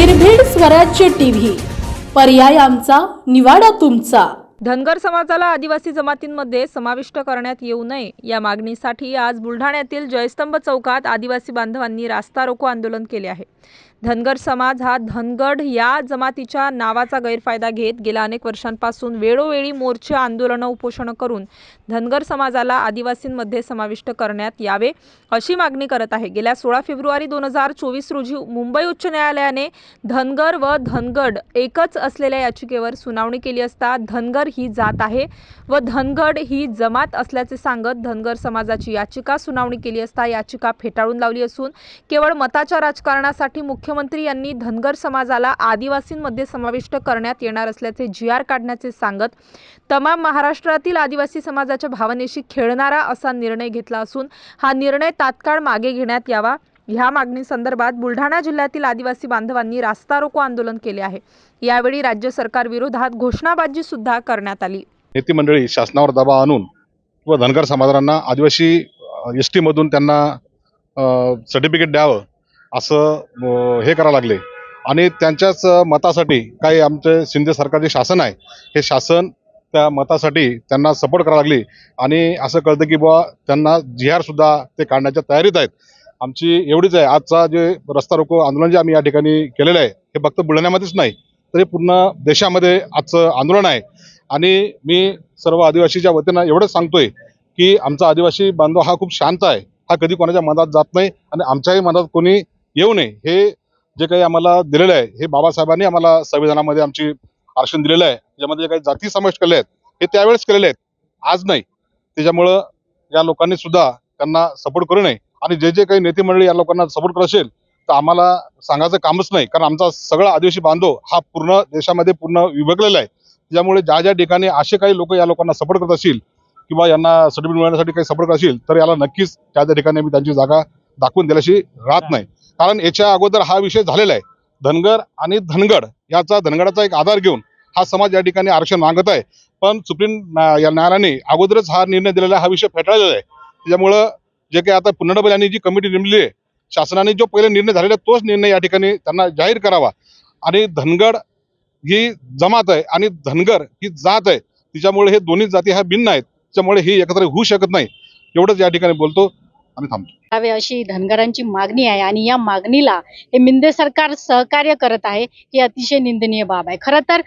निर्भीड स्वराज्य टीव्ही. पर्याय आमचा निवाडा तुमचा. धनगर समाजाला आदिवासी जमातींमध्ये समाविष्ट करण्यात येऊ नये या मागणीसाठी आज बुलढाण्यातील जयस्तंभ चौकात आदिवासी बांधवांनी रास्ता रोको आंदोलन केले आहे. धनगर समाज हा धनगड या जमातीच्या नावाचा गैरफायदा घेत गेल्या अनेक वर्षांपासून वेळोवेळी मोर्चे आंदोलनं उपोषणं करून धनगर समाजाला आदिवासींमध्ये समाविष्ट करण्यात यावे अशी मागणी करत आहे. गेल्या सोळा फेब्रुवारी दोन हजार चोवीस रोजी मुंबई उच्च न्यायालयाने धनगर व धनगड एकच असलेल्या याचिकेवर सुनावणी केली असता धनगर ही जात आहे व धनगड ही जमात असल्याचे सांगत धनगर समाजाची याचिका सुनावणी केली असता याचिका फेटाळून लावली असून केवळ मताच्या राजकारणासाठी मुख्य मुख्यमंत्री यांनी धनगर समाजाला आदिवासींमध्ये समाविष्ट करण्यात येणार असल्याचे जी आर काढण्याचे सांगत तमाम महाराष्ट्रातील आदिवासी समाजाच्या भावनेशी खेळणारा असा निर्णय घेतला असून हा निर्णय तात्काळ मागे घेण्यात यावा. ह्या मागणी संदर्भात बुलढाणा जिल्ह्यातील आदिवासी बांधवांनी रास्ता रोको आंदोलन केले आहे. यावेळी राज्य सरकार विरोधात घोषणाबाजी सुद्धा करण्यात आली. नेते मंडळी शासनावर दबाव आणून व धनगर समाजांना आदिवासी एस टीमधून त्यांना सर्टिफिकेट द्यावं असं हे करावं लागले. आणि त्यांच्याच मतासाठी काही आमचे शिंदे सरकारचे शासन आहे हे शासन त्या मतासाठी त्यांना सपोर्ट करावं लागली. आणि असं कळतं की बुवा त्यांना जी आर सुद्धा ते काढण्याच्या तयारीत आहेत. आमची एवढीच आहे. आजचा जे रस्ता रोको आंदोलन जे आम्ही या ठिकाणी केलेलं आहे हे फक्त बुलढाण्यामध्येच नाही तर हे पूर्ण देशामध्ये आजचं आंदोलन आहे. आणि मी सर्व आदिवासीच्या वतीनं एवढंच सांगतोय की आमचा आदिवासी बांधव हा खूप शांत आहे. हा कधी कोणाच्या मनात जात नाही आणि आमच्याही मनात कोणी येऊ नये. हे जे काही आम्हाला दिलेलं आहे हे बाबासाहेबांनी आम्हाला संविधानामध्ये आमची आरक्षण दिलेलं आहे. ज्यामध्ये जे काही जाती समाविष्ट केले आहेत हे त्यावेळेस केलेले आहेत. आज नाही. त्याच्यामुळं या लोकांनी सुद्धा त्यांना सपोर्ट करू नये. आणि जे जे काही नेते मंडळी या लोकांना सपोर्ट करत असेल तर आम्हाला सांगायचं कामच नाही. कारण आमचा सगळा आदिवासी बांधव हा पूर्ण देशामध्ये पूर्ण विभागलेला आहे. त्यामुळे ज्या ज्या ठिकाणी असे काही लोक या लोकांना सपोर्ट करत असतील किंवा यांना सर्टिफिकेट मिळवण्यासाठी काही सपोर्ट करत असतील तर याला नक्कीच त्या त्या ठिकाणी आम्ही त्यांची जागा दाखवून दिल्याशी राहत नाही. कारण याच्या अगोदर हा विषय झालेला आहे. धनगर आणि धनगड याचा धनगडाचा एक आधार घेऊन हा समाज या ठिकाणी आरक्षण मागत आहे. पण सुप्रीम या न्यायालयाने अगोदरच हा निर्णय दिलेला हा विषय फेटाळलेला आहे. त्याच्यामुळं जे काही आता पुनर्डबल यांनी जी कमिटी नेमली आहे शासनाने जो पहिले निर्णय झालेला आहे, तोच निर्णय या ठिकाणी त्यांना जाहीर करावा. आणि धनगड ही जमात आहे आणि धनगर ही जात आहे. तिच्यामुळे हे दोन्ही जाती ह्या भिन्न आहेत. त्याच्यामुळे ही एकत्र होऊ शकत नाही. एवढंच या ठिकाणी बोलतो. आम्ही थांबतो. करावे अशी धनगरांची मागणी आहे आणि या मागणीला हे मिंदे सरकार सहकार्य करत आहे ही अतिशय निंदनीय बाब आहे. खरं तर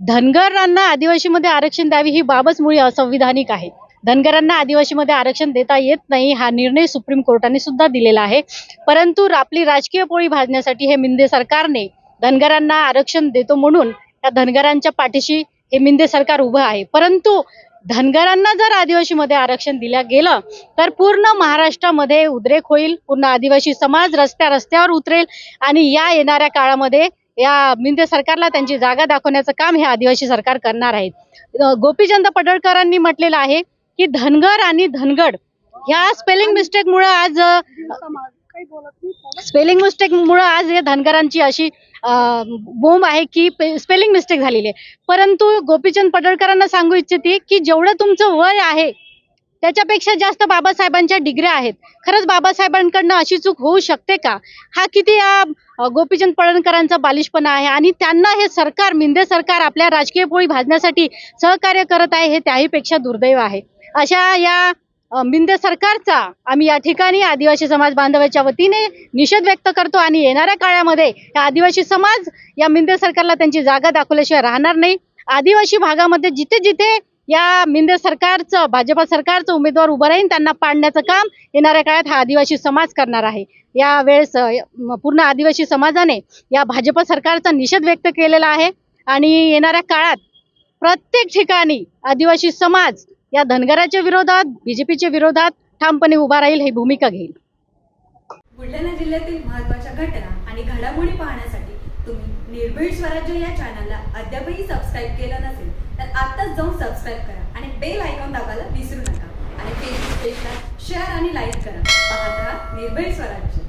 धनगरांना आदिवासीमध्ये आरक्षण द्यावी ही बाबच मुळी असंविधानिक आहे. धनगरांना आदिवासीमध्ये आरक्षण देता येत नाही हा निर्णय सुप्रीम कोर्टाने सुद्धा दिलेला आहे. परंतु आपली राजकीय पोळी भाजण्यासाठी हे मिंदे सरकारने धनगरांना आरक्षण देतो म्हणून त्या धनगरांच्या पाठीशी हे मिंदे सरकार उभं आहे. परंतु धनगरांना जर आदिवासीमध्ये आरक्षण दिलं गेलं तर पूर्ण महाराष्ट्रामध्ये उद्रेक होईल पूर्ण आदिवासी समाज रस्त्या रस्त्यावर उतरेल आणि या येणाऱ्या काळामध्ये या मिंदे सरकारला त्यांची जागा दाखवण्याचं काम हे आदिवासी सरकार करणार आहेत गोपीचंद पडळकरांनी म्हटलेलं आहे की धनगर आणि धनगड ह्या स्पेलिंग काही बोलत नाही स्पेलिंग मिस्टेक मुळे आज हे धनगरांची अशी बोंब आहे की स्पेलिंग मिस्टेक झालेली आहे. परंतु गोपीचंद पडळकरांना सांगू इच्छिते की जेवढं तुमचं वय आहे त्याच्यापेक्षा जास्त बाबासाहेबांच्या डिग्र्या आहेत. खरंच बाबासाहेबांकडनं अशी चूक होऊ शकते का? हा किती या गोपीचंद पडणकरांचा बालिशपणा आहे आणि त्यांना हे सरकार मिंदे सरकार आपल्या राजकीय पोळी भाजण्यासाठी सहकार्य करत आहे हे त्याहीपेक्षा दुर्दैव आहे. अशा या अ, सरकारचा. आम्ही या ठिकाणी आदिवासी समाज बांधवाच्या वतीने निषेध व्यक्त करतो आणि येणाऱ्या काळामध्ये या आदिवासी समाज या मिंदे सरकारला त्यांची जागा दाखवल्याशिवाय राहणार नाही. आदिवासी भागामध्ये जिथे जिथे या मिंदे सरकारचं भाजपा सरकारचं उमेदवार उभं राहील त्यांना पाडण्याचं काम येणाऱ्या काळात हा आदिवासी समाज करणार आहे. या वेळेस पूर्ण आदिवासी समाजाने या भाजपा सरकारचा निषेध व्यक्त केलेला आहे. आणि येणाऱ्या काळात प्रत्येक ठिकाणी आदिवासी समाज या धनगराच्या विरोधात बीजेपीच्या विरोधात ठामपणे उभा राहील ही भूमिका घेईल. बुलढाणा जिल्ह्यातील महत्त्वाच्या घटना आणि घडामोडी पाहण्यासाठी तुम्ही निर्भीड स्वराज्य या चॅनलला अद्यापही सबस्क्राईब केलं नसेल तर आत्ताच जाऊन सबस्क्राईब करा आणि बेल आयकॉन दाबायला विसरू नका. आणि फेसबुक पेजला शेअर आणि लाईक करा. पाहत राहा निर्भीड स्वराज्य.